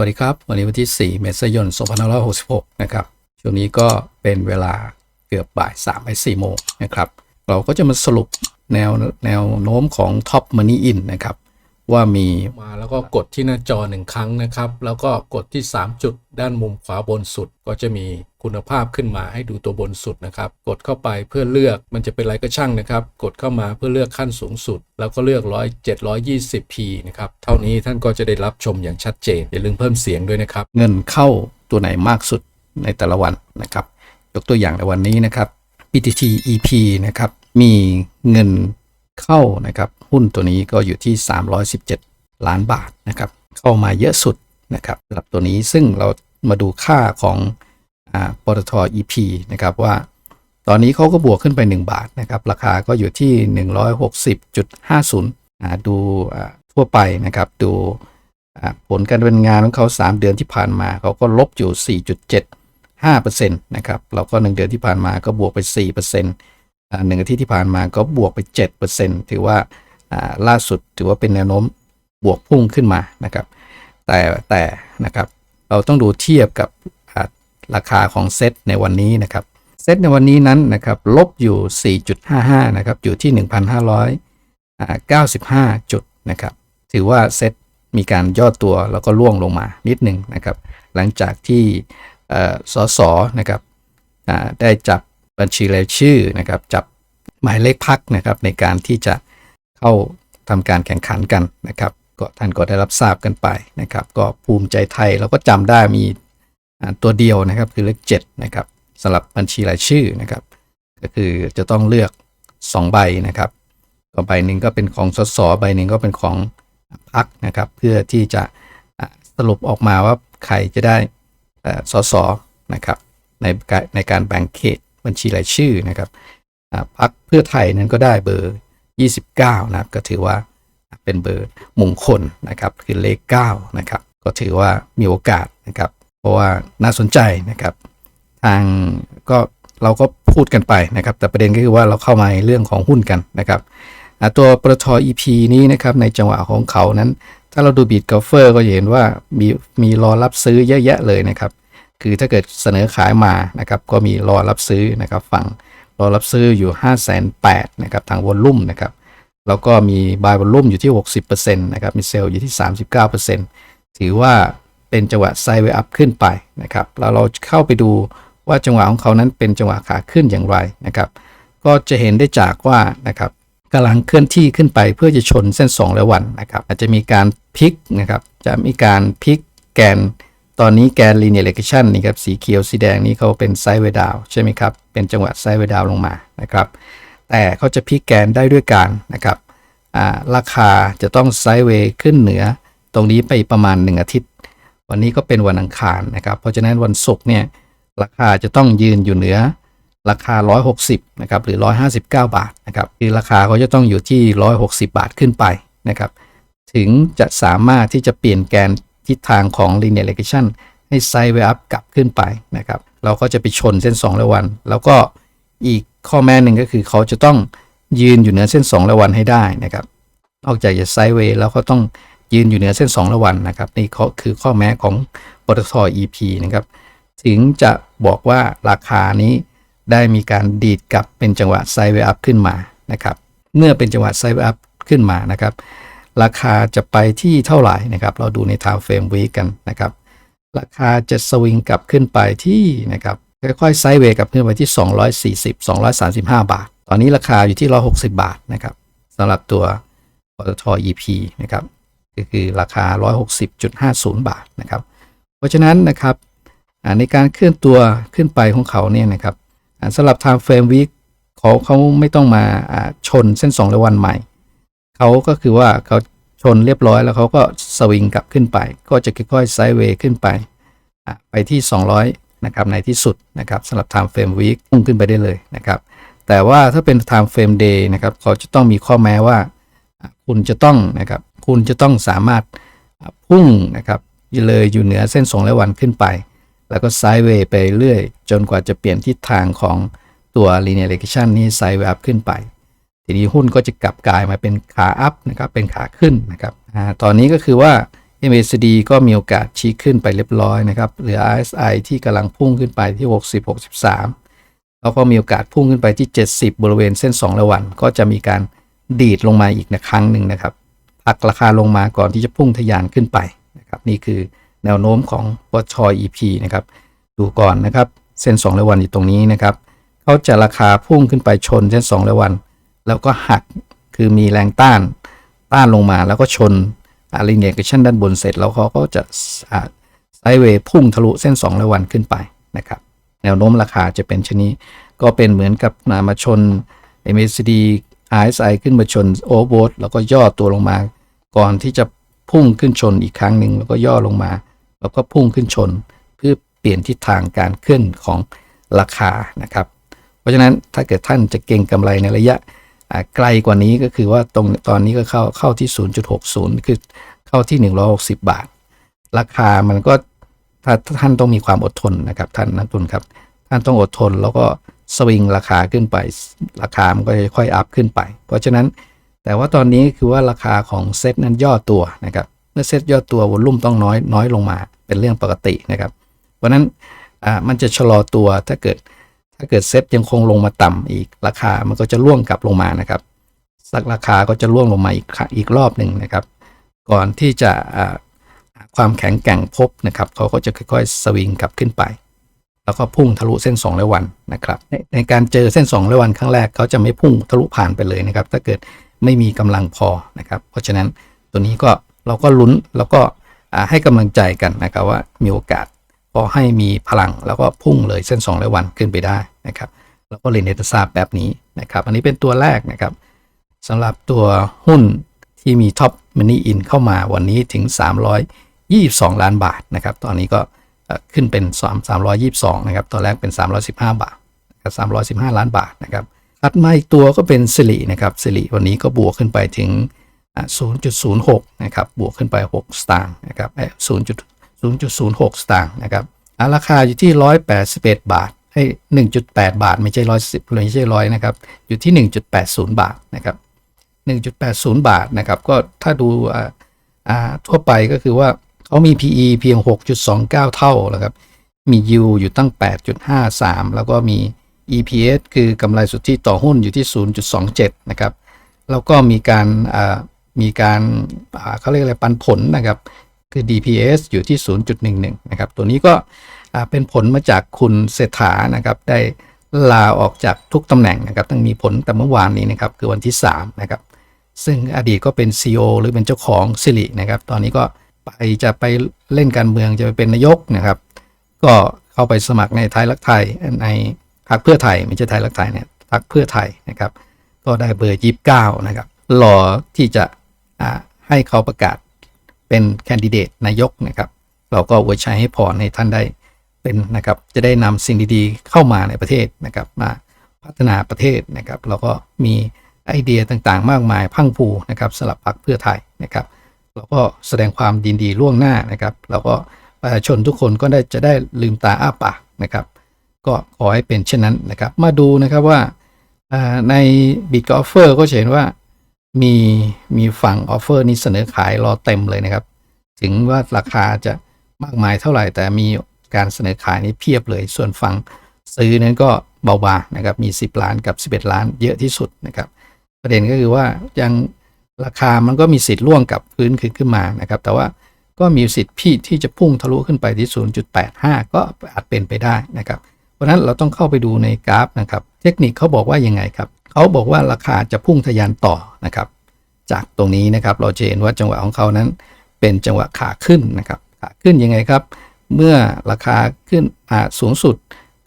วัสดีครับ วันนี้วันที่ 4 เมษายน 2566 นะครับ ช่วงนี้ก็เป็นเวลาเกือบบ่าย3ไป4โมงนะครับ เราก็จะมาสรุปแนวแนวโน้มของ Top Money In นะครับ ว่ามีมาแล้วก็กดที่หน้าจอหนึ่งครั้งนะครับ แล้วก็กดที่ 3 จุดด้านมุมขวาบนสุด ก็จะมีคุณภาพขึ้นมาให้ดูตัวบนสุดนะครับ กดเข้าไปเพื่อเลือกมันจะเป็นอะไรก็ช่างนะครับ กดเข้ามาเพื่อเลือกขั้นสูงสุด แล้วก็เลือก100 720p นะครับ เท่านี้ท่านก็จะได้รับชมอย่างชัดเจน อย่าลืมเพิ่มเสียงด้วยนะครับ เงินเข้าตัวไหนมากสุดในแต่ละวันนะครับ ยกตัวอย่างในวันนี้นะครับ PTT EP นะครับ มีเงินเข้านะครับ หุ้นตัวนี้ก็อยู่ที่ 317 ล้านบาทนะครับเข้ามาเยอะสุดนะครับสำหรับตัวนี้ซึ่งเรามาดูค่าของอปตท EP นะครับว่าตอนนี้เขาก็บวกขึ้นไป 1 บาทนะครับราคาก็อยู่ที่ 160.50ดูทั่วไปนะครับดูผลการดำเนินงานของเขา 3 เดือนที่ผ่านมาเขาก็ลบอยู่ 4.75%นะครับแล้วก็ 1 เดือนที่ผ่านมาก็บวกไป4%อ่าหนึ่งอาทิตย์ที่ผ่านมาก็บวกไป 7%ถือว่า ล่าสุดถือว่าเป็นแนวโน้มบวกพุ่งขึ้นมานะครับ แต่แต่นะครับเราต้องดูเทียบกับราคาของเซ็ตในวันนี้นะครับเซ็ตในวันนี้นั้นนะครับลบอยู่ 4.55 นะครับอยู่ที่ 1,595 จุดนะครับถือว่าเซ็ตมีการย่อตัวแล้วก็ล่วงลงมานิดหนึ่งนะครับ หลังจากที่สสนะครับได้จับบัญชีรายชื่อนะครับจับหมายเลขพักนะครับในการที่จะ เข้าทำการแข่งขันกันนะครับก็ท่านก็ได้รับทราบกันไปนะครับ ก็ภูมิใจไทยเราก็จำได้มีตัวเดียวนะครับคือเลข7นะครับสำหรับบัญชีรายชื่อนะครับ ก็คือจะต้องเลือก 2 ใบนะครับก็ใบหนึ่งก็เป็นของสสใบหนึ่งก็เป็นของพักนะครับ เพื่อที่จะสรุปออกมาว่าใครจะได้เอ่อสสนะครับในการในการแบ่งเขตบัญชีรายชื่อนะครับพักเพื่อไทยนั้นก็ได้เบอร์ 29นะครับก็ถือว่าเป็นเบอร์มงคลนะครับคือเลข9นะครับก็ถือว่ามีโอกาสนะครับเพราะว่าน่าสนใจนะครับ ทางก็เราก็พูดกันไปนะครับ แต่ประเด็นก็คือว่าเราเข้ามาเรื่องของหุ้นกันนะครับตัวปตท EP นี้นะครับในจังหวะของเขานั้น ถ้าเราดูบีดกอล์ฟเฟอร์ก็จะเห็นว่ามีมีรอรับซื้อเยอะแยะเลยนะครับ คือถ้าเกิดเสนอขายมานะครับก็มีรอรับซื้อนะครับฝั่ง รอรับซื้ออยู่5 8 0 0 0นะครับทางวอลลุ่มนะครับแล้วก็มีบายวอลลุ่มอยู่ที่ 60%นะครับมีเซลล์อยู่ที่ 39%ถือว่าเป็นจังหวะไซด์เวย์อัพขึ้นไปนะครับแล้วเราเข้าไปดูว่าจังหวะของเขานั้นเป็นจังหวะขาขึ้นอย่างไรนะครับ ก็จะเห็นได้จากว่านะครับกำลังเคลื่อนที่ขึ้นไปเพื่อจะชนเส้น 2 และวันนะครับ อาจจะมีการพลิกนะครับ จะมีการพลิกแกน ตอนนี้แกน linear regression นี่ครับสีเขียวสีแดงนี่เขาเป็นไซด์เวดาวใช่ไหมครับ เป็นจังหวะไซด์เวดาวลงมานะครับ แต่เขาจะพลิกแกนได้ด้วยการนะครับราคาจะต้องไซด์เวย์ขึ้นเหนือ ตรงนี้ไปประมาณ 1 อาทิตย์ วันนี้ก็เป็นวันอังคารนะครับ เพราะฉะนั้นวันศุกร์เนี่ยราคาจะต้องยืนอยู่เหนือราคา 160 นะครับ หรือ 159 บาทนะครับ คือราคาเขาจะต้องอยู่ที่ 160 บาทขึ้นไปนะครับ ถึงจะสามารถที่จะเปลี่ยนแกน ทิศทางของ linear regression ให้ไซด์เวย์อัพกลับขึ้นไปนะครับ เราก็จะไปชนเส้น2และวัน แล้วก็อีกข้อแม้หนึ่งก็คือเขาจะต้องยืนอยู่เหนือเส้น2และวันให้ได้นะครับ นอกจากจะไซด์เวย์แล้วก็ต้องยืนอยู่เหนือเส้น2และวันนะครับ นี่เขาคือข้อแม้ของปตท EP นะครับ ถึงจะบอกว่าราคานี้ได้มีการดีดกลับเป็นจังหวะไซด์เวย์อัพขึ้นมานะครับ เมื่อเป็นจังหวะไซด์เวย์อัพขึ้นมานะครับ ราคาจะไปที่เท่าไหร่นะครับ เราดูใน time frame week กันนะครับ ราคาจะสวิงกลับขึ้นไปที่นะครับค่อยๆไซด์เวย์กลับขึ้นไปที่ 240 235 บาท ตอนนี้ราคาอยู่ที่ 160 บาทนะครับสำหรับตัวปตท EP นะครับก็คือราคา 160.50 บาทนะครับ เพราะฉะนั้นนะครับในการเคลื่อนตัวขึ้นไปของเขาเนี่ยนะครับสำหรับ time frame week เขาเขาไม่ต้องมาชนเส้น2และวันใหม่ เขาก็คือว่าเขาชนเรียบร้อยแล้วเขาก็สวิงกลับขึ้นไป ก็จะค่อยๆไซด์เวย์ขึ้นไป ไปที่ 200 นะครับ ในที่สุดนะครับสำหรับ time frame week พุ่งขึ้นไปได้เลยนะครับ แต่ว่าถ้าเป็น time frame day นะครับเขาจะต้องมีข้อแม้ว่า คุณจะต้องนะครับคุณจะต้องสามารถพุ่งนะครับเลยอยู่เหนือเส้น2และวันขึ้นไป แล้วก็ไซด์เวย์ไปเรื่อย จนกว่าจะเปลี่ยนทิศทางของตัว linear regression นี้ไซด์เวย์ขึ้นไป ทีนี้หุ้นก็จะกลับกลายมาเป็นขาอัพนะครับเป็นขาขึ้นนะครับอตอนนี้ก็คือว่า MACD ก็มีโอกาสชี้ขึ้นไปเรียบร้อยนะครับเหลือ RSI ที่กำลังพุ่งขึ้นไปที่ 60 63 แล้วก็มีโอกาสพุ่งขึ้นไปที่ 70 บริเวณเส้น2ระวัน ก็จะมีการดีดลงมาอีกนะครั้งหนึ่งนะครับผลักราคาลงมาก่อนที่จะพุ่งทะยานขึ้นไปนะครับนี่คือแนวโน้มของปชอ EP นะครับดูก่อนนะครับเส้น2ระวันอยู่ตรงนี้นะครับเขาจะราคาพุ่งขึ้นไปชนเส้น2ระวัน แล้วก็หักคือมีแรงต้านต้านลงมาแล้วก็ชนอารีเนียกชันด้านบนเสร็จแล้วเขาก็จะไซเวย์พุ่งทะลุเส้น2ระวันขึ้นไปนะครับแนวโน้มราคาจะเป็นชนนี้ก็เป็นเหมือนกับมามาชน MACD RSI ขึ้นมาชนโอเวอร์แล้วก็ย่อตัวลงมา ก่อนที่จะพุ่งขึ้นชนอีกครั้งหนึ่งแล้วก็ย่อลงมา แล้วก็พุ่งขึ้นชน เพื่อเปลี่ยนทิศทางการขึ้นของราคานะครับ เพราะฉะนั้นถ้าเกิดท่านจะเก็งกำไรในระยะ ไกลกว่านี้ก็คือว่าตรงตอนนี้ก็เข้าเข้าที่ 0.60 คือเข้าที่ 160 บาท ราคามันก็ถ้าท่านต้องมีความอดทนนะครับท่านนักลงทุนครับ ท่านต้องอดทนแล้วก็สวิงราคาขึ้นไป ราคามันก็จะค่อยอัพขึ้นไป เพราะฉะนั้นแต่ว่าตอนนี้คือว่าราคาของเซ็ตนั้นย่อตัวนะครับ เมื่อเซ็ตย่อตัววอลุ่มต้องน้อยน้อยลงมาเป็นเรื่องปกตินะครับ เพราะฉะนั้นอ่ามันจะชะลอตัวถ้าเกิด ถ้าเกิดเซตยังคงลงมาต่ำอีกราคามันก็จะร่วงกลับลงมานะครับสักราคาก็จะร่วงลงมาอีกอีกรอบหนึ่งนะครับ ก่อนที่จะความแข็งแกร่งพบนะครับเขาก็จะค่อยๆสวิงกลับขึ้นไป แล้วก็พุ่งทะลุเส้น2ร้อยวันนะครับในในการเจอเส้น2ร้อยวันครั้งแรกเขาจะไม่พุ่งทะลุผ่านไปเลยนะครับ ถ้าเกิดไม่มีกำลังพอนะครับ เพราะฉะนั้นตัวนี้ก็เราก็ลุ้นแล้วก็ให้กำลังใจกันนะครับว่ามีโอกาส ก็ให้มีพลังแล้วก็พุ่งเลยเส้น2ร้อยวันขึ้นไปได้นะครับ แล้วก็เรียนให้ทราบแบบนี้นะครับ อันนี้เป็นตัวแรกนะครับสำหรับตัวหุ้นที่มีท็อปมันนี่อินเข้ามาวันนี้ถึง 322 ล้านบาทนะครับ ตอนนี้ก็ขึ้นเป็น3 322 นะครับ ตอนแรกเป็น 315 บาทนะครับ315 ล้านบาทนะครับถัดมาอีกตัวก็เป็นสิรินะครับสิริวันนี้ก็บวกขึ้นไปถึง 0.06 นะครับ บวกขึ้นไป 6 สตางค์นะครับเอ้ย0 0.06 สตางค์นะครับอะราคาอยู่ที่ 181 บาทให้1.8 บาท ไม่ใช่110ไม่ใช่ร้อยนะครับ อยู่ที่ 1.80 บาทนะครับ 1.80 บาทนะครับ ก็ถ้าดูทั่วไปก็คือว่าเขามี PE เพียง 6.29 เท่านะครับ มี U อยู่ตั้ง 8.53 แล้วก็มี EPS คือกำไรสุทธิต่อหุ้นอยู่ที่ 0.27 นะครับ แล้วก็มีการมีการเขาเรียกอะไรปันผลนะครับ คือ DPS อยู่ที่ 0.11 นะครับ ตัวนี้ก็เป็นผลมาจากคุณเศรษฐานะครับ ได้ลาออกจากทุกตำแหน่งนะครับ ตั้งมีผลแต่เมื่อวานนี้นะครับ คือวันที่ 3 นะครับ ซึ่งอดีตก็เป็น CEO หรือเป็นเจ้าของสิรินะครับ ตอนนี้ก็ไปจะไปเล่นการเมืองจะไปเป็นนายกนะครับ ก็เข้าไปสมัครในไทยรักไทยในพรรคเพื่อไทยไม่ใช่ไทยรักไทยเนี่ยพรรคเพื่อไทยนะครับ ก็ได้เบอร์ยี่สิบเก้านะครับรอที่จะให้เขาประกาศ เป็นแคนดิเดตนายกนะครับ เราก็อวยชัยให้พรให้ท่านได้เป็นนะครับ จะได้นำสิ่งดีๆเข้ามาในประเทศนะครับ มาพัฒนาประเทศนะครับ เราก็มีไอเดียต่างๆ มากมายพังพรูนะครับสำหรับพรรคเพื่อไทยนะครับ เราก็แสดงความยินดีล่วงหน้านะครับแล้วก็ประชาชนทุกคนก็ได้จะได้ลืมตาอ้าปากนะครับ ก็ขอให้เป็นเช่นนั้นนะครับ มาดูนะครับว่าในบิตออฟเฟอร์ก็เห็นว่า มีมีฝั่งออฟเฟอร์นี้เสนอขายรอเต็มเลยนะครับ ถึงว่าราคาจะมากมายเท่าไหร่ แต่มีการเสนอขายนี้เพียบเลย ส่วนฝั่งซื้อนั้นก็เบาบางนะครับ มี 10 ล้านกับ 11 ล้านเยอะที่สุดนะครับ ประเด็นก็คือว่ายังราคามันก็มีสิทธิ์ล่วงกับพื้นขึ้นขึ้นมานะครับ แต่ว่าก็มีสิทธิ์พี่ที่จะพุ่งทะลุขึ้นไปที่ 0.85 ก็อาจเป็นไปได้นะครับ เพราะนั้นเราต้องเข้าไปดูในกราฟนะครับ เทคนิคเขาบอกว่ายังไงครับ เขาบอกว่าราคาจะพุ่งทะยานต่อนะครับ จากตรงนี้นะครับเราจะเห็นว่าจังหวะของเขานั้น เป็นจังหวะขาขึ้นนะครับขาขึ้นยังไงครับ เมื่อราคาขึ้นอ่าสูงสุด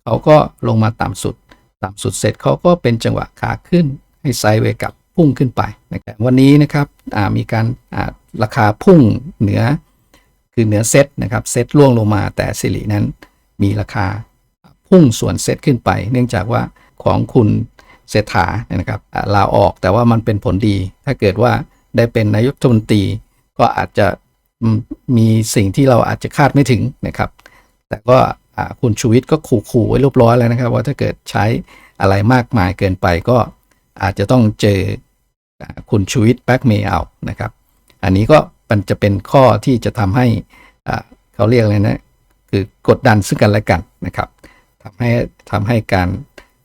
เขาก็ลงมาต่ำสุด ต่ำสุดเสร็จเขาก็เป็นจังหวะขาขึ้นให้ไซด์เวกับพุ่งขึ้นไปนะครับวันนี้นะครับมีการาราคาพุ่งเหนือคือเหนือเซตนะครับเซตล่วงลงมาแต่สิรินั้นมีราคาพุ่งส่วนเซตขึ้นไป เนื่องจากว่าของคุณ เศรษฐาเนี่ยนะครับลาออกแต่ว่ามันเป็นผลดี ถ้าเกิดว่าได้เป็นนายกรัฐมนตรีก็อาจจะมีสิ่งที่เราอาจจะคาดไม่ถึงนะครับ แต่ก็คุณชูวิทย์ก็ขู่ๆไว้เรียบร้อยแล้วนะครับ ว่าถ้าเกิดใช้อะไรมากมายเกินไปก็อาจจะต้องเจอคุณชูวิทย์แบ็กเมย์เอานะครับ อันนี้ก็มันจะเป็นข้อที่จะทำให้เขาเรียกอะไรนะคือกดดันซึ่งกันและกันนะครับทำให้ทำให้การ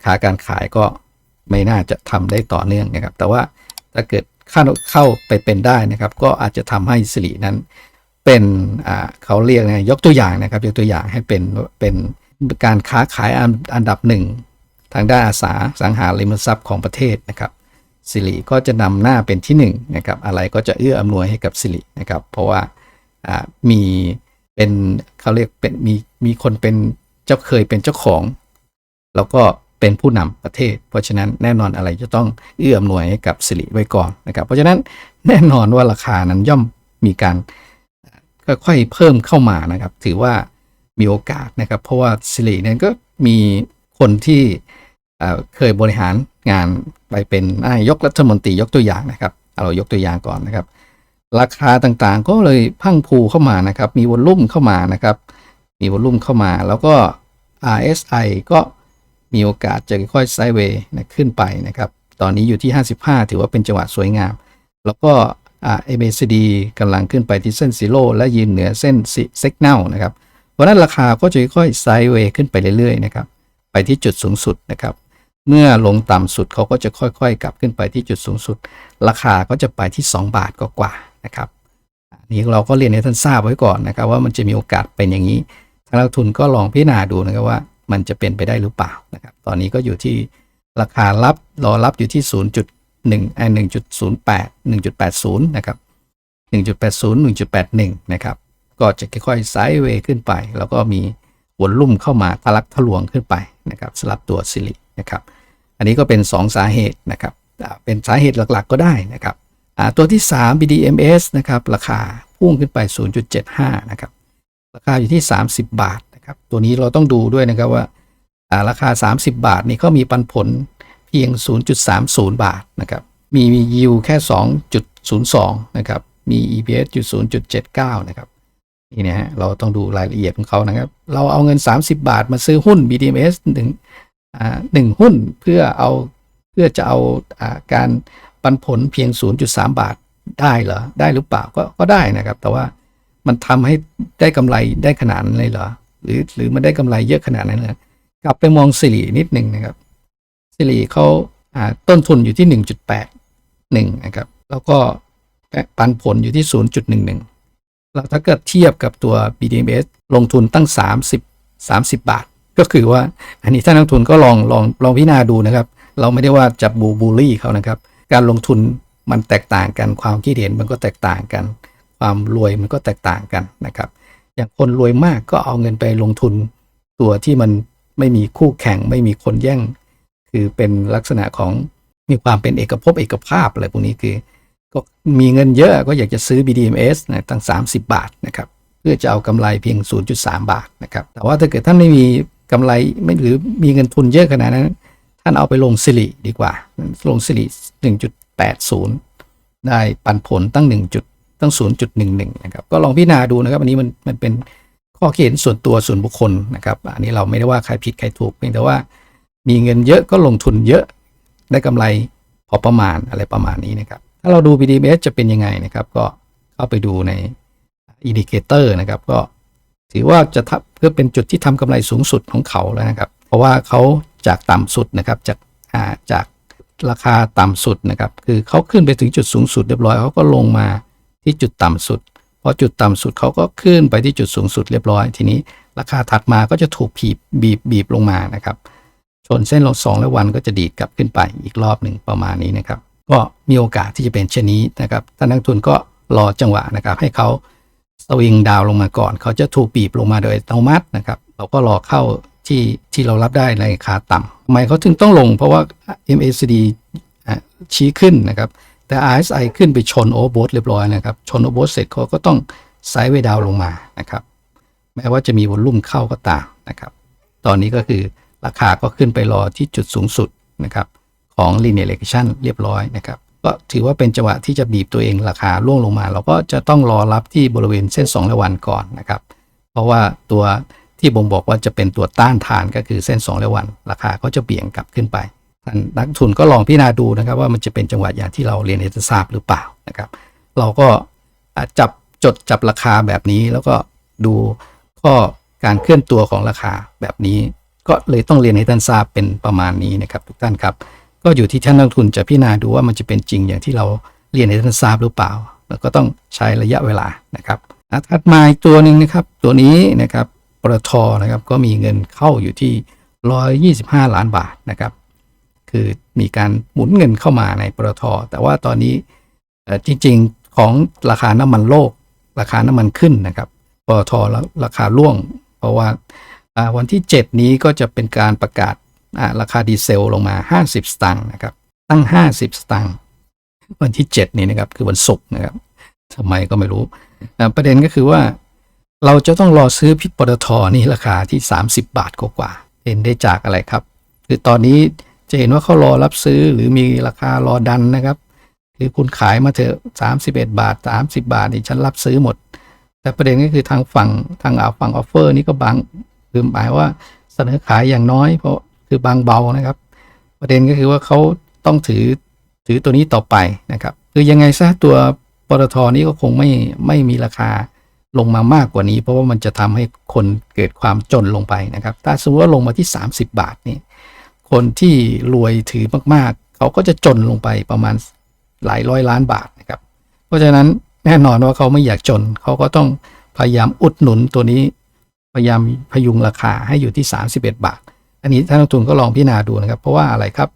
ค้าการขายก็ ไม่น่าจะทำได้ต่อเนื่องนะครับ แต่ว่าถ้าเกิดเข้าเข้าไปเป็นได้นะครับ ก็อาจจะทำให้สิรินั้น เป็นอ่าเขาเรียกไงยกตัวอย่างนะครับ ยกตัวอย่างให้เป็นเป็นการค้าขายอันอันดับหนึ่งทางด้านอาสังสังหาริมทรัพย์ของประเทศนะครับสิริก็จะนำหน้าเป็นที่หนึ่งนะครับอะไรก็จะเอื้ออำนวยให้กับสิรินะครับ เพราะว่าอ่ามีเป็นเขาเรียกเป็นมีมีคนเป็นเจ้าเคยเป็นเจ้าของ แล้วก็ เป็นผู้นำประเทศ เพราะฉะนั้นแน่นอนอะไรจะต้องเอื้ออำนวยให้กับสิริไว้ก่อนนะครับ เพราะฉะนั้นแน่นอนว่าราคานั้นย่อมมีการค่อยๆเพิ่มเข้ามานะครับ ถือว่ามีโอกาสนะครับ เพราะว่าสิรินี่ยก็มีคนที่เคยบริหารงานไปเป็นนายกรัฐมนตรียกตัวอย่างนะครับเรายกตัวอย่างก่อนนะครับ ราคาต่างๆก็เลยพังพูเข้ามานะครับ มีวอลลุ่มเข้ามานะครับ มีวอลลุ่มเข้ามาแล้วก็ RSI ก็ มีโอกาสจะค่อยๆไซด์เวย์นะขึ้นไปนะครับ ตอนนี้อยู่ที่ 55 ถือว่าเป็นจังหวะสวยงาม แล้วก็เอ่า MACD กำลังขึ้นไปที่เส้นซีโร่และยืนเหนือเส้นเซ็กแนลนะครับ เพราะนั้นราคาก็จะค่อยๆไซด์เวย์ขึ้นไปเรื่อยๆนะครับ ไปที่จุดสูงสุดนะครับ เมื่อลงต่ำสุดเขาก็จะค่อยๆ กลับขึ้นไปที่จุดสูงสุด ราคาก็จะไปที่ 2 บาทกว่าๆนะครับนี้เราก็เรียนให้ท่านทราบไว้ก่อนนะครับ ว่ามันจะมีโอกาสเป็นอย่างนี้ทางนักลงทุนก็ลองพิจารณาดูนะครับว่า มันจะเป็นไปได้หรือเปล่านะครับ ตอนนี้ก็อยู่ที่ราคารับรอรับอยู่ที่ 0.1ไอ้1.08 1.80 นะครับ 1.80 1.81 นะครับ ก็จะค่อยๆไซด์เวย์ขึ้นไป แล้วก็มีวอลลุ่มเข้ามาทะลักทะลวงขึ้นไปนะครับสลับตัวซิลินะครับ อันนี้ก็เป็น 2 สาเหตุนะครับ เป็นสาเหตุหลักๆก็ได้นะครับ ตัวที่ 3 BDMs นะครับ ราคาพุ่งขึ้นไป 0.75 นะครับ ราคาอยู่ที่ 30 บาท นะครับ ตัวนี้เราต้องดูด้วยนะครับว่าาราคา 30 บาทนี่เขามีปันผลเพียง 0.30 บาทนะครับ มีมียิวแค่ 2.02 นะครับ มี EPS อยู่0.79 นะครับนี่นะฮะเราต้องดูรายละเอียดของเขานะครับ เราเอาเงิน 30 บาทมาซื้อหุ้น BDMs หนึ่งอ่าหนึ่งหุ้นเพื่อเอาเพื่อจะเอาอ่าการปันผลเพียง 0.3 บาทได้เหรอ ได้หรือเปล่าก็ก็ได้นะครับ แต่ว่ามันทำให้ได้กำไรได้ขนาดนั้นเลยเหรอ หรือหรือมันได้กำไรเยอะขนาดนั้นเลยกลับไปมองสิรินิดหนึ่งนะครับสิริเขาอ่าต้นทุนอยู่ที่ 1.81นะครับ แล้วก็ปันผลอยู่ที่ 0.11แล้วถ้าเกิดเทียบกับตัว BDMs ลงทุนตั้ง 30 30 บาท ก็คือว่าอันนี้ท่านนักทุนก็ลองลองลองพิจารณาดูนะครับ เราไม่ได้ว่าจะบูบูลลี่เขานะครับ การลงทุนมันแตกต่างกันความคิดเห็นมันก็แตกต่างกัน ความรวยมันก็แตกต่างกันนะครับ อย่างคนรวยมากก็เอาเงินไปลงทุน ตัวที่มันไม่มีคู่แข่งไม่มีคนแย่ง คือเป็นลักษณะของมีความเป็นเอกภพเอกภาพอะไรพวกนี้คือ ก็มีเงินเยอะก็อยากจะซื้อ BDMs นะตั้ง 30 บาทนะครับเพื่อจะเอากำไรเพียง 0.3 บาทนะครับแต่ว่าถ้าเกิดท่านไม่มีกำไรไม่หรือมีเงินทุนเยอะขนาดนั้น ท่านเอาไปลงสิริดีกว่า ลงสิริ1.80 ได้ปันผลตั้ง1จุด ตั้ง 0.11 นะครับ ก็ลองพิจารณาดูนะครับ อันนี้มันมันเป็นข้อคิดเห็นส่วนตัวส่วนบุคคลนะครับ อันนี้เราไม่ได้ว่าใครผิดใครถูกเพียงแต่ว่ามีเงินเยอะก็ลงทุนเยอะได้กำไรพอประมาณอะไรประมาณนี้นะครับ ถ้าเราดู BDMs จะเป็นยังไงนะครับ ก็เข้าไปดูในอินดิเคเตอร์นะครับ ก็ถือว่าจะทับเพื่อเป็นจุดที่ทำกำไรสูงสุดของเขาแล้วนะครับ เพราะว่าเขาจากต่ำสุดนะครับจากาจากราคาต่ำสุดนะครับ คือเขาขึ้นไปถึงจุดสูงสุดเรียบร้อยเขาก็ลงมา ที่จุดต่ำสุดพอจุดต่ำสุดเขาก็ขึ้นไปที่จุดสูงสุดเรียบร้อย ทีนี้ราคาถัดมาก็จะถูกผีบบีบบีบลงมานะครับชนเส้นลงสองและวันก็จะดีดกลับขึ้นไปอีกรอบหนึ่งประมาณนี้นะครับ ก็มีโอกาสที่จะเป็นเช่นนี้นะครับท่านนักลงทุนก็รอจังหวะนะครับ ให้เขาสวิงดาวลงมาก่อน เขาจะถูกบีบลงมาโดยอัตโนมัตินะครับ เราก็รอเข้าที่ที่เรารับได้ในราคาต่ำทำไมเขาถึงต้องลง เพราะว่า MACD ชี้ขึ้นนะครับ แต่ RSI ขึ้นไปชนโอเวอร์โบทเรียบร้อยนะครับ ชนโอเวอร์โบทเสร็จเขาก็ต้องไซด์เวดาวลงมานะครับ แม้ว่าจะมีวอลลุ่มเข้าก็ตามนะครับ ตอนนี้ก็คือราคาก็ขึ้นไปรอที่จุดสูงสุดนะครับของ linear regression เรียบร้อยนะครับ ก็ถือว่าเป็นจังหวะที่จะบีบตัวเองราคาล่วงลงมา เราก็จะต้องรอรับที่บริเวณเส้น2และวันก่อนนะครับ เพราะว่าตัวที่บ่งบอกว่าจะเป็นตัวต้านทานก็คือเส้น2และวัน ราคาก็จะเบี่ยงกลับขึ้นไป นนักทุนก็ลองพิจารณาดูนะครับ ว่ามันจะเป็นจังหวะอย่างที่เราเรียนให้ทราบหรือเปล่านะครับ เราก็จับจดจับราคาแบบนี้แล้วก็ดูข้อการเคลื่อนตัวของราคาแบบนี้ ก็เลยต้องเรียนให้ท่านทราบเป็นประมาณนี้นะครับ ทุกท่านครับ ก็อยู่ที่ท่านนักลงทุนจะพิจารณาดูว่ามันจะเป็นจริงอย่างที่เราเรียนให้ท่านทราบหรือเปล่า แล้วก็ต้องใช้ระยะเวลานะครับถัดมาอีกตัวหนึ่งนะครับ ตัวนี้นะครับปตทนะครับก็มีเงินเข้าอยู่ที่ 125 ล้านบาทนะครับ คือมีการหมุนเงินเข้ามาในปตทแต่ว่าตอนนี้จริงๆของราคาน้ำมันโลก ราคาน้ำมันขึ้นนะครับปตทแล้วราคาร่วง เพราะว่าวันที่ 7 นี้ก็จะเป็นการประกาศราคาดีเซลลงมา 50 สตางค์นะครับ ตั้ง 50 สตางค์วันที่ 7 นี้นะครับคือวันศุกร์นะครับทำไมก็ไม่รู้ ประเด็นก็คือว่าเราจะต้องรอซื้อพิษปตทนี่ราคาที่ 30 บาทกว่าๆเห็นได้จากอะไรครับ คือตอนนี้ จะเห็นว่าเขารอรับซื้อหรือมีราคารอดันนะครับคือคุณขายมาเถอะ31 บาท 30 บาทนี่ฉันรับซื้อหมด แต่ประเด็นก็คือทางฝั่งทางเอาฝั่งออฟเฟอร์นี่ก็บางคือหมายว่าเสนอขายอย่างน้อยเพราะคือบางเบานะครับ ประเด็นก็คือว่าเขาต้องถือถือตัวนี้ต่อไปนะครับ คือยังไงซะตัวปตทนี้ก็คงไม่ไม่มีราคาลงมามากกว่านี้ เพราะว่ามันจะทำให้คนเกิดความจนลงไปนะครับ ถ้าสมมติว่าลงมาที่ 30 บาทนี่ คนที่รวยถือมากๆ เขาก็จะจนลงไปประมาณหลายร้อยล้านบาทนะครับ เพราะฉะนั้นแน่นอนว่าเขาไม่อยากจน เขาก็ต้องพยายามอุดหนุนตัวนี้ พยายามพยุงราคาให้อยู่ที่ 31 บาท อันนี้ท่านนักลงทุนก็ลองพิจารณาดูนะครับ เพราะว่าอะไรครับ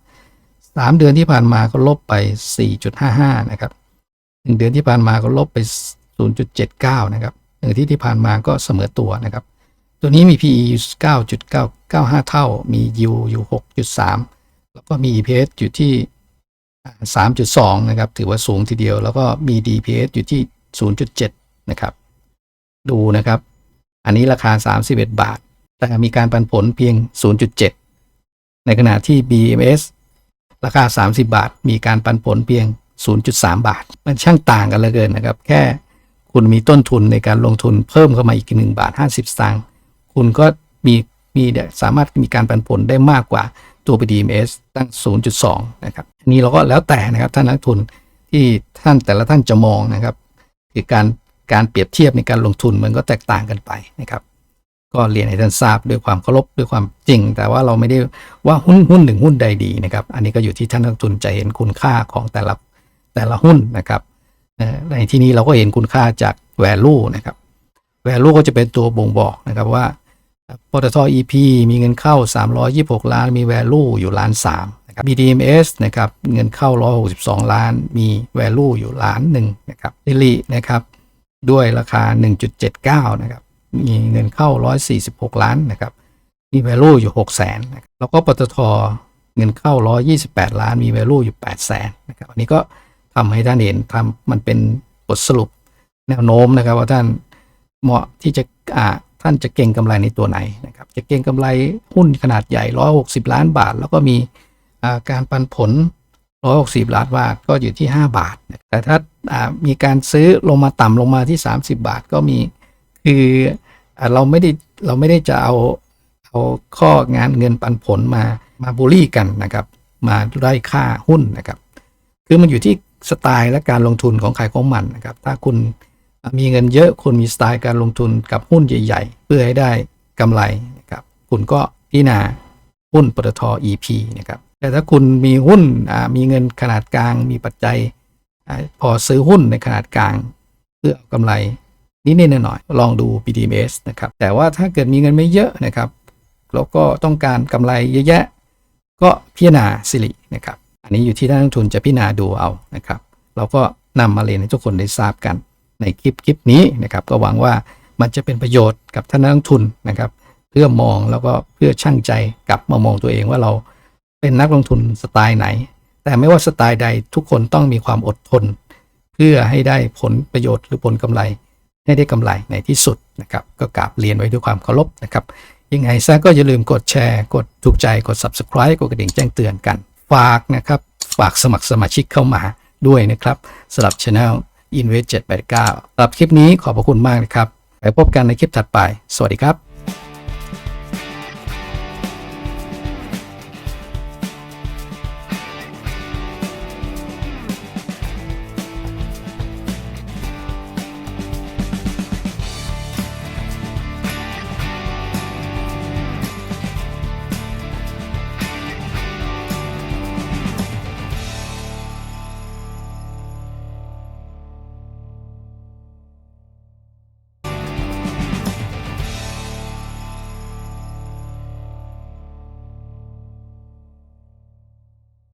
3 เดือนที่ผ่านมาก็ลบไป 4.55 นะครับหนึ่งเดือนที่ผ่านมาก็ลบไป 0.79 นะครับหนึ่งที่ที่ผ่านมาก็เสมอตัวนะครับ ตัวนี้มี PE อ 95 เท่า มี yield อยู่ 6.3 แล้วก็มี EPS อยู่ที่ 3.2 นะครับ ถือว่าสูงทีเดียว แล้วก็มี DPS อยู่ที่ 0.7 นะครับ ดูนะครับ อันนี้ราคา 31 บาท แต่มีการปันผลเพียง 0.7 ในขณะที่ BMS ราคา 30 บาท มีการปันผลเพียง 0.3 บาท มันช่างต่างกันเหลือเกินนะครับ แค่คุณมีต้นทุนในการลงทุนเพิ่มเข้ามาอีก 1 บาท 50 สตางค์ คุณก็มี มีสามารถมีการปันผลได้มากกว่าตัว BDMs ตั้ง 0.2 นะครับนี้เราก็แล้วแต่นะครับท่านนักทุนที่ท่านแต่ละท่านจะมองนะครับ คือการการเปรียบเทียบในการลงทุนมันก็แตกต่างกันไปนะครับ ก็เรียนให้ท่านทราบด้วยความเคารพด้วยความจริง แต่ว่าเราไม่ได้ว่าหุ้นหุ้นหนึ่งหุ้นใดดีนะครับ อันนี้ก็อยู่ที่ท่านนักทุนจะเห็นคุณค่าของแต่ละแต่ละหุ้นนะครับในที่นี้เราก็เห็นคุณค่าจาก value นะครับ value ก็จะเป็นตัวบ่งบอกนะครับว่า ปตท EP มีเงินเข้า 326 ล้าน มี value อยู่ล้าน3นะครับ BDMs นะครับ เงินเข้า 162 ล้าน มี value อยู่ล้านหนึ่งนะครับลิลินะครับ ด้วยราคา 1.79 นะครับ มีเงินเข้า 146 ล้านนะครับ มี value อยู่ 6 0 0 0 0นะครับแล้วก็ปตท เงินเข้า 128 ล้าน มี value อยู่ 8 0 0 0 0นะครับ อันนี้ก็ทำให้ท่านเห็นทำมันเป็นบทสรุปแนวโน้มนะครับว่าท่านเหมาะที่จะอ่า ท่านจะเก่งกำไรในตัวไหนนะครับจะเก่งกำไรหุ้นขนาดใหญ่ 160 ล้านบาท แล้วก็มีการปันผล 160 ล้านบาทก็อยู่ที่ 5 บาท แต่ถ้ามีการซื้อลงมาต่ำลงมาที่ 30 บาทก็มีคืออเราไม่ได้เราไม่ได้จะเอาเอาข้องานเงินปันผลมามาบูลลี่กันนะครับ มาไล่ค่าหุ้นนะครับ คือมันอยู่ที่สไตล์และการลงทุนของใครของมันนะครับ ถ้าคุณ มีเงินเยอะคุณมีสไตล์การลงทุนกับหุ้นใหญ่ ๆ เพื่อให้ได้กำไรนะครับคุณก็พิจารณาหุ้นปตท EP นะครับแต่ถ้าคุณมีหุ้นมีเงินขนาดกลาง มีปัจจัยอพอซื้อหุ้นในขนาดกลาง เพื่อเอากำไรนิดๆหน่อยๆลองดู BDMs นะครับแต่ว่าถ้าเกิดมีเงินไม่เยอะนะครับแล้วก็ต้องการกำไรเยอะแยะ ก็พิจารณาสิรินะครับ อันนี้อยู่ที่ท่านนักลงทุนจะพิจารณาดูเอานะครับ เราก็นำมาเรียนให้ทุกคนได้ทราบกัน ในคลิปคลิปนี้นะครับก็หวังว่ามันจะเป็นประโยชน์กับท่านนักลงทุนนะครับ เพื่อมองแล้วก็เพื่อช่างใจกลับมามองตัวเองว่าเราเป็นนักลงทุนสไตล์ไหน แต่ไม่ว่าสไตล์ใดทุกคนต้องมีความอดทน เพื่อให้ได้ผลประโยชน์หรือผลกำไร ให้ได้กำไรในที่สุดนะครับก็กราบเรียนไว้ด้วยความเคารพนะครับยังไงซะก็อย่าลืมกดแชร์ กดถูกใจกด subscribe กดกระดิ่งแจ้งเตือนกัน ฝากนะครับ ฝากสมัครสมาชิกเข้ามาด้วยนะครับสำหรับ Channel Invest 789สำหรับคลิปนี้ขอบพระคุณมากนะครับไปพบกันในคลิปถัดไป สวัสดีครับ